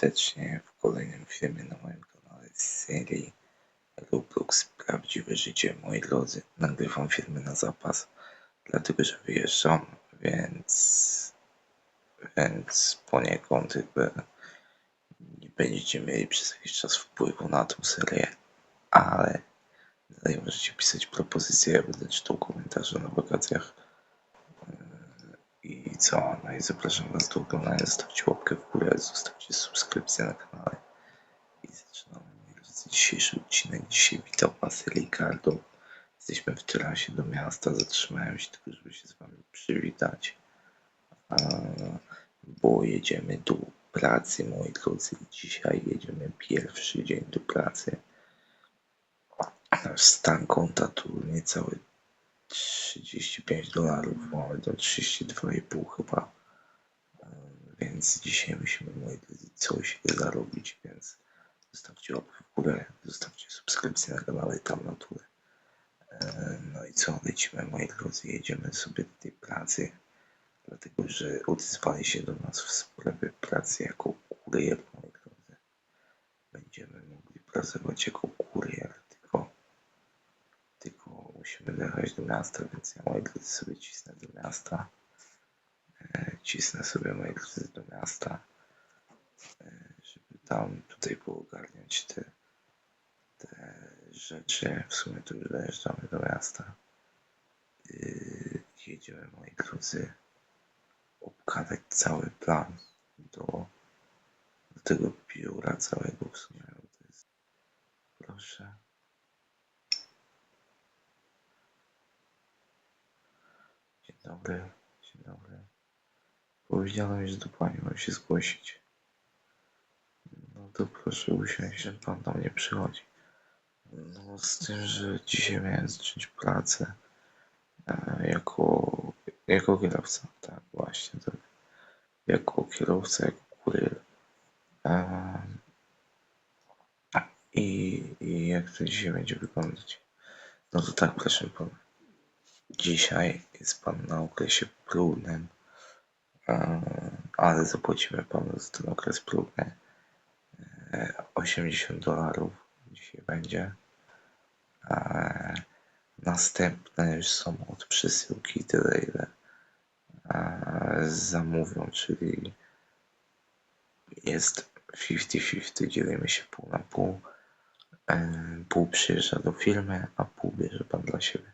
serdecznie w kolejnym filmie na moim kanale z serii Roblox Prawdziwe Życie. Moi drodzy, nagrywam filmy na zapas, dlatego że wyjeżdżam, więc, więc poniekąd jakby nie będziecie mieli przez jakiś czas wpływu na tą serię, ale dalej możecie pisać propozycje, ja będę czytał komentarze na wakacjach. I co? No i zapraszam Was do oglądania. Zostawcie łapkę w górę, zostawcie subskrypcję na kanale. I zaczynamy dzisiejszy odcinek. Dzisiaj witam Was Ricardo. Jesteśmy w trasie do miasta. Zatrzymałem się tylko, żeby się z Wami przywitać. Bo jedziemy do pracy, moi drodzy. Dzisiaj jedziemy pierwszy dzień do pracy. Nasz stan konta tu niecałe 35 dolarów, mamy do 32,5 chyba. Em, Więc dzisiaj musimy, moi drodzy, coś zarobić, więc zostawcie łapkę w górę, zostawcie subskrypcję na kanale tam na dole. Em, No i co, lecimy, moi drodzy, jedziemy sobie do tej pracy, dlatego że odezwali się do nas w sprawie pracy jako kurier, moi drodzy. Będziemy mogli pracować jako kurier, tylko tylko musimy dojechać do miasta, więc ja moi drodzy sobie cisnę do miasta. E, Cisnę sobie moi drodzy do miasta, e, żeby tam tutaj poogarniać te, te rzeczy. W sumie to już dojeżdżamy do miasta. Yy, Jedziemy moi drodzy obkadać cały plan do, do tego biura całego w sumie. proszę. Dobry, dzień dobry. Powiedziałem, że do pani mam się zgłosić. No to proszę usiąść, że pan do mnie przychodzi. No z tym, że dzisiaj miałem zacząć pracę e, jako, jako kierowca. Tak, właśnie, tak. Jako kierowca, jako kurier. E, i, I jak to dzisiaj będzie wyglądać? No to tak, proszę pana. Dzisiaj jest pan na okresie próbnym, e, ale zapłacimy panu za ten okres próbny e, 80 dolarów. Dzisiaj będzie. E, Następne już są od przesyłki tyle, ile e, zamówią, czyli jest 50-50, dzielimy się pół na pół. E, Pół przyjeżdża do firmy, a pół bierze pan dla siebie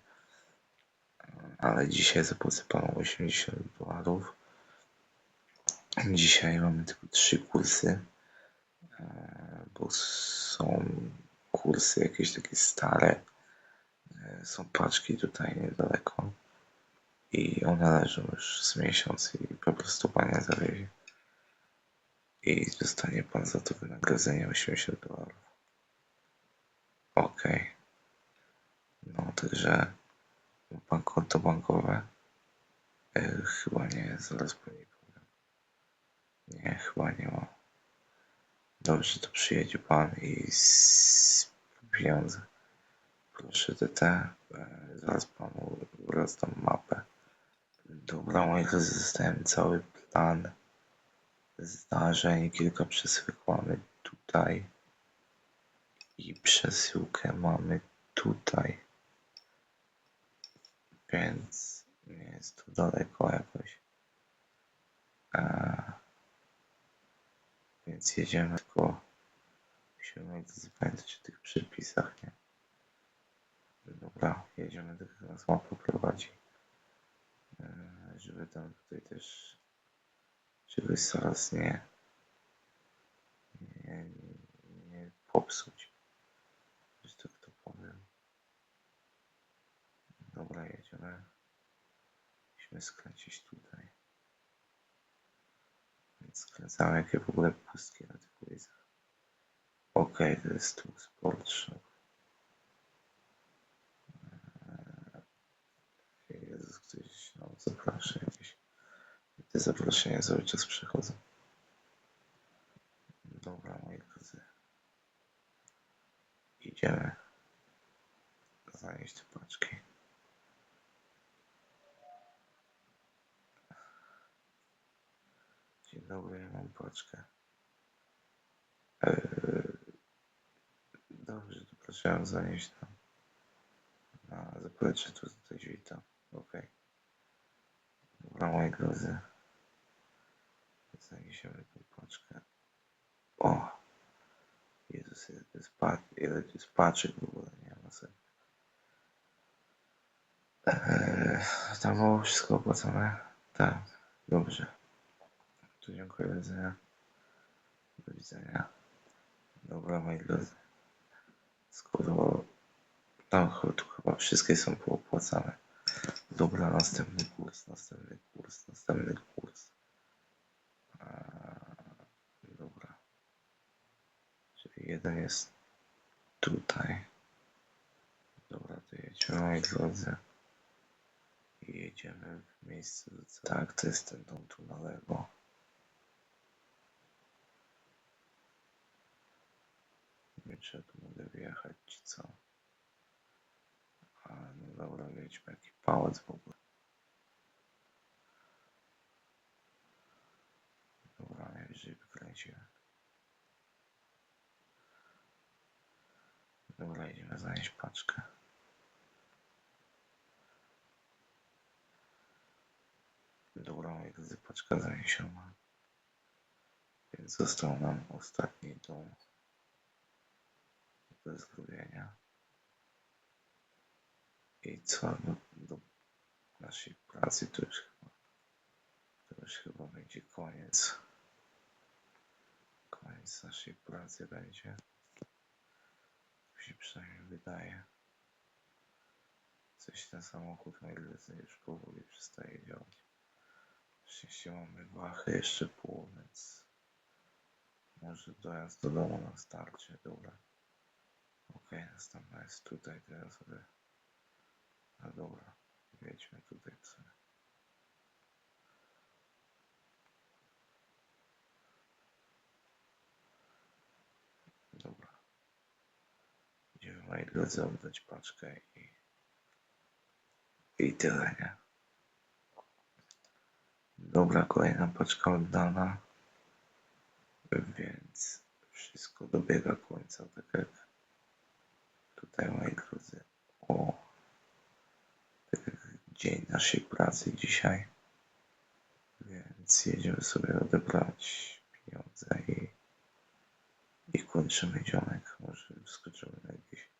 ale dzisiaj panu 80 dolarów. Dzisiaj mamy tylko trzy kursy, e, bo są kursy jakieś takie stare. E, Są paczki tutaj niedaleko i one leżą już z miesiąc i po prostu pan je zawiezie. I dostanie pan za to wynagrodzenie 80 dolarów. Okej. No, także ma konto bankowe? E, chyba nie, zaraz pani powiem. Nie, chyba nie ma. Dobrze, to przyjedzie pan i z pieniądze. Proszę TT, e, zaraz panu rozdam mapę. Dobra, moi drodzy, zostałem cały plan zdarzeń, kilka przesyłek mamy tutaj i przesyłkę mamy tutaj więc nie jest to daleko jakoś. A, więc jedziemy, tylko musimy zapamiętać o tych przepisach, nie? Dobra, jedziemy, tylko nas mapa prowadzi. E, Żeby tam tutaj też czegoś zaraz nie, nie popsuć. Że tak to powiem. Dobra, jedziemy. Musimy skręcić tutaj. Więc skręcamy, jakie w ogóle pustki na tych ulicach. Okej, to jest tu sport shop. Eee, Jezus, ktoś nam zaprasza jakieś. Te zaproszenia cały czas przychodzą. Dobra, moi drodzy. Idziemy zanieść te paczki. Czekajcie, dobra, mam paczkę. E, dobrze, to proszę ją zanieść tam. No, zaplecze tu do tej drzwi tam. Okej. Okay. Dobra, moi drodzy. Zaniesiemy tą paczkę. O! Jezus, ile to jest, pa ile to jest paczek w ogóle, nie ma sensu. Eee, tam było wszystko opłacone? Tak, dobrze. To dziękuję, widzenia. Do widzenia. Dobra, moi drodzy. Skoro tam tu chyba wszystkie są poopłacane. Dobra, następny kurs, następny kurs, następny kurs. Eee, dobra. Czyli jeden jest tutaj. Dobra, to jedziemy, moi drodzy. I jedziemy w celu. Tak, to jest ten dom tu na lewo. Czy ja tu mogę wjechać, czy co. A, no dobra, jedźmy. Jaki pałac w ogóle. Dobra, najwyżej wykręciłem. Dobra, idziemy zanieść paczkę. Dobra, drodzy, paczka zaniesiona. Więc został nam ostatni dom zrobienia. I co? No, do naszej pracy to już chyba, to już chyba będzie koniec. Koniec naszej pracy będzie. Tak się przynajmniej wydaje. Coś ten samochód, moi drodzy, już powoli przestaje działać. Szczęście mamy wachę jeszcze pół, więc może dojazd do domu nam starczy. Dobra. Okej, następna jest tutaj, teraz sobie. No dobra, jedźmy tutaj sobie. Dobra. Idziemy drodzy oddać paczkę i i tyle, nie? Dobra, kolejna paczka oddana. Więc wszystko dobiega końca, tak jak tutaj moi drodzy. O, tak dzień naszej pracy dzisiaj. Więc jedziemy sobie odebrać pieniądze i, i kończymy dzionek. Może wskoczymy na jakieś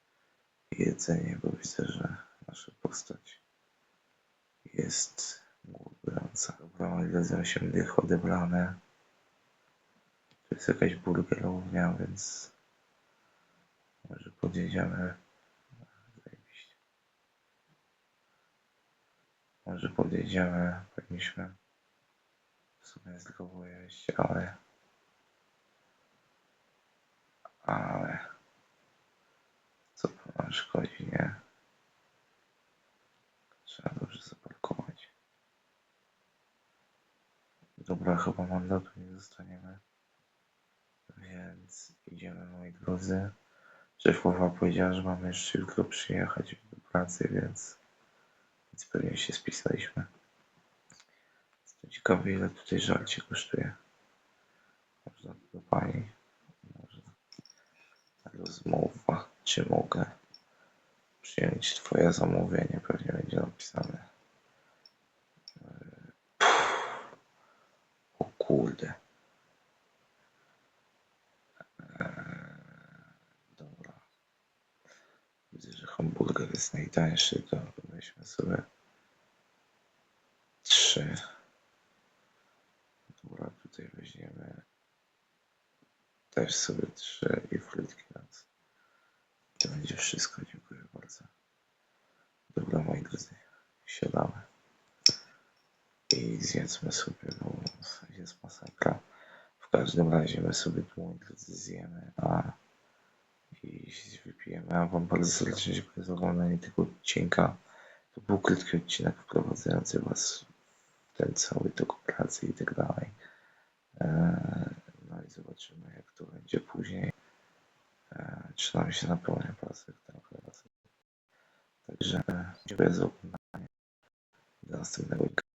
jedzenie, bo widzę, że nasza postać jest głodująca. Dobra, moi drodzy, 8 dych odebrane. To jest jakaś burgerownia, więc może podjedziemy. Może podjedziemy, powinniśmy w sumie jeść, ale ale co to nam szkodzi, nie? Trzeba dobrze zaparkować. Dobra, chyba mandatu nie dostaniemy. Więc idziemy, moi drodzy. Szefowa powiedziała, że mamy jeszcze jutro przyjechać do pracy, więc, więc pewnie się spisaliśmy. Jestem ciekawy, ile tutaj żarcie kosztuje. Można do pani. Może rozmowa. Czy mogę przyjąć twoje zamówienie? Pewnie będzie napisane. Eee, O kurde. Eee, Dobra. Widzę, że hamburger jest najtańszy, to weźmy sobie trzy. Dobra, tutaj weźmiemy też sobie trzy i frytki nas. To będzie wszystko, dziękuję bardzo. Dobra, moi drodzy, siadamy. I zjedzmy sobie, bo jest masakra. W każdym razie my sobie tu, moi drodzy, zjemy, a i wypijemy. A wam bardzo serdecznie dziękuję za oglądanie tego odcinka. To był krótki odcinek wprowadzający was w ten cały tok pracy i tak dalej. Eee, No i zobaczymy, jak to będzie później. Eee, Czy nam się napełnia pasek trochę. Także e, dziękuję za oglądanie. Do następnego odcinka.